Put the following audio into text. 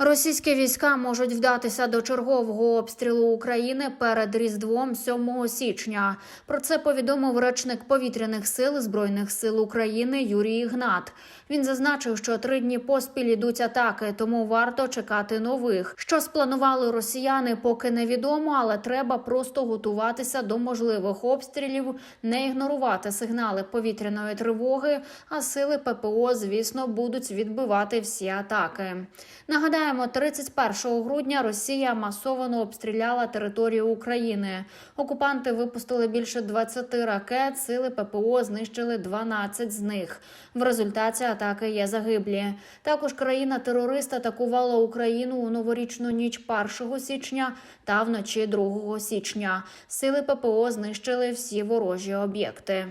Російські війська можуть вдатися до чергового обстрілу України перед Різдвом 7 січня. Про це повідомив речник повітряних сил збройних сил України Юрій Ігнат. Він зазначив, що три дні поспіль ідуть атаки, тому варто чекати нових. Що спланували росіяни, поки невідомо, але треба просто готуватися до можливих обстрілів, не ігнорувати сигнали повітряної тривоги. А сили ППО, звісно, будуть відбивати всі атаки. Нагадаємо, 31 грудня Росія масово обстріляла територію України. Окупанти випустили більше 20 ракет. Сили ППО знищили 12 з них. В результаті атаки є загиблі. Також країна-терорист атакувала Україну у новорічну ніч 1 січня та вночі 2 січня. Сили ППО знищили всі ворожі об'єкти.